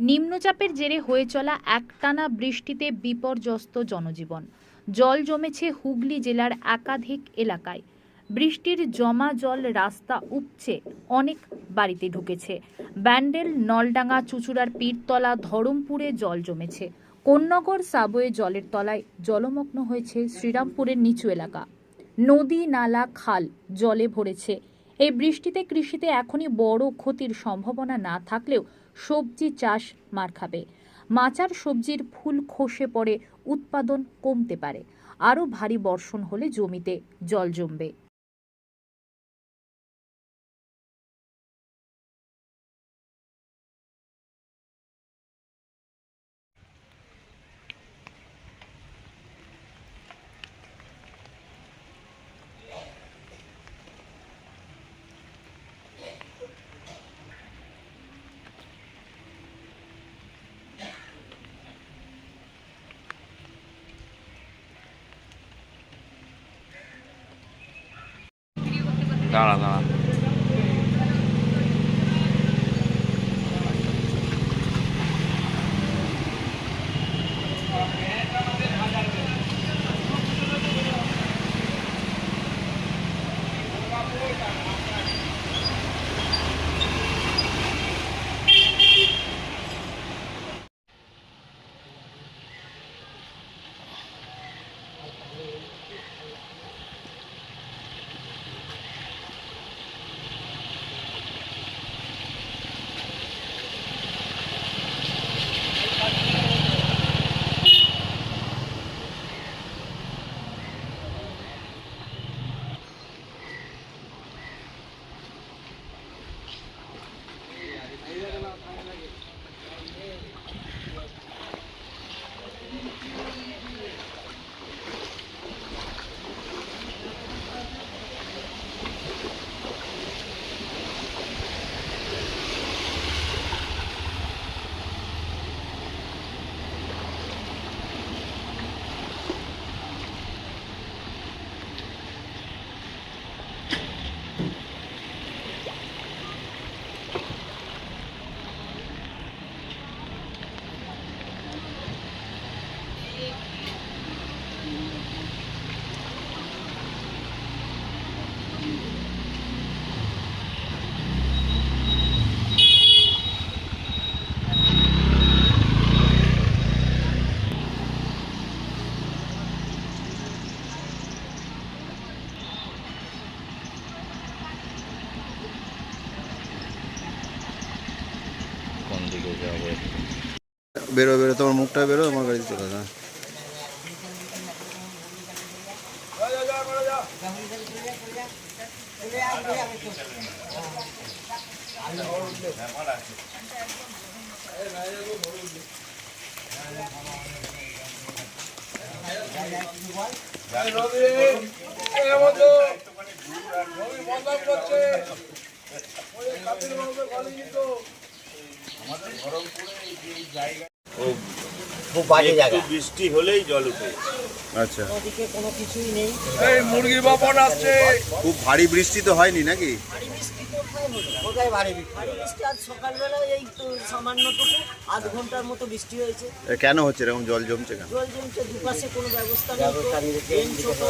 নিম্নচাপের জেরে হয়ে চলা একটানা বৃষ্টিতে বিপর্যস্ত জনজীবন। জল জমেছে হুগলি জেলার একাধিক এলাকায়। বৃষ্টির জমা জল রাস্তা উপচে অনেক বাড়িতে ঢুকেছে। ব্যান্ডেল, নলডাঙ্গা, চুচুড়ার পীরতলা, ধরমপুরে জল জমেছে। কোন্নগর সাবওয়ে জলের তলায় জলমগ্ন হয়েছে শ্রীরামপুরের নিচু এলাকা। নদী, নালা, খাল জলে ভরেছে। এই বৃষ্টিতে কৃষিতে এখনই বড় ক্ষতির সম্ভাবনা না থাকলেও সবজি চাষ মার খাবে। মাচার সবজির ফুল খসে পড়ে, উৎপাদন কমতে পারে। আরও ভারী বর্ষণ হলে জমিতে জল জমবে। 咋了咋了 দিকে যাবে বেরো বেরো তোমার মুখটা বেরো আমার গাড়িতে চলে যা ওই খুব বাজে জায়গা। বৃষ্টি হলেই জল উঠে। আচ্ছা। ওদিকে কোনো কিছুই নেই। খুব ভারী বৃষ্টি তো হয়নি নাকি? ভারী বৃষ্টি কোথায় হলো কোথায় ভারী বৃষ্টি? ভারী বৃষ্টি আজ সকালবেলা এই তো সামান্যটুকু আধ ঘণ্টার মতো বৃষ্টি হয়েছে। কেন হচ্ছে? এরকম জল জমছে কেন? জল জমছে দুপাশে কোনো ব্যবস্থা নেই। তো ড্রেন ছোট।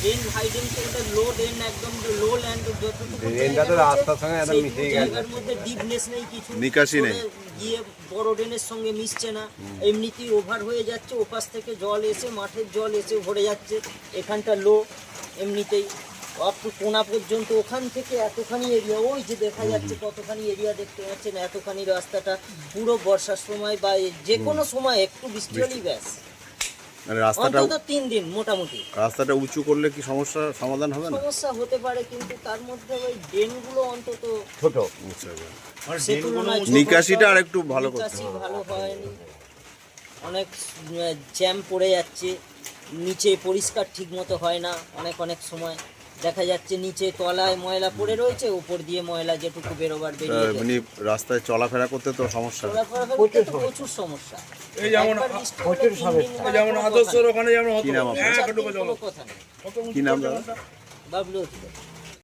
Drain hidden centre low drain একদম লো ল্যান্ড যতটুকু ড্রেনটা তো রাস্তার সঙ্গে একদম মিশে গেছে। জায়গার মধ্যে ডিপনেস নেই কিছু। নিকাশি নেই। গিয়ে বড় ড্রেনের সঙ্গে মিশছে না। এমনিতেই ওভার হয়ে যাচ্ছে ওপাশ থেকে জল এসে মাঠের জল এসে ভরে যাচ্ছে এখানটা লো এমনিতেই। আপ টু কোনা পর্যন্ত ওখান থেকে এতখানি এরিয়া ওই যে দেখা যাচ্ছে কতখানি এরিয়া দেখতে পাচ্ছেন এতখানি রাস্তাটা পুরো বর্ষার সময় বা যে কোনো সময় একটু বৃষ্টি হলেই ব্যাস। রাস্তাটা তিন দিন মোটামুটি। রাস্তাটা উঁচু করলে কি সমস্যার সমাধান হবে না? সমস্যা হতে পারে কিন্তু তার মধ্যে ওই ড্রেনগুলো অন্তত বুঝতে পারলাম। সে তুলনায় ছোট নিকাশিটা আর একটু ভালো করতে নিকাশি ভালো হয়নি। অনেক জ্যাম পড়ে যাচ্ছে নিচে পরিষ্কার ঠিক মতো হয় না অনেক অনেক সময়। দেখা যাচ্ছে নিচে তলায় ময়লা পড়ে রয়েছে উপর দিয়ে ময়লা যেটুকু বেরোবার বেরিয়ে মানে রাস্তায় চলাফেরা করতে তো সমস্যা। প্রচুর সমস্যা। এই যেমন প্রচুর সমস্যা। যেমন আদর্শের ওখানে যেমন কি নাম আপনার? কি নাম বাবলু।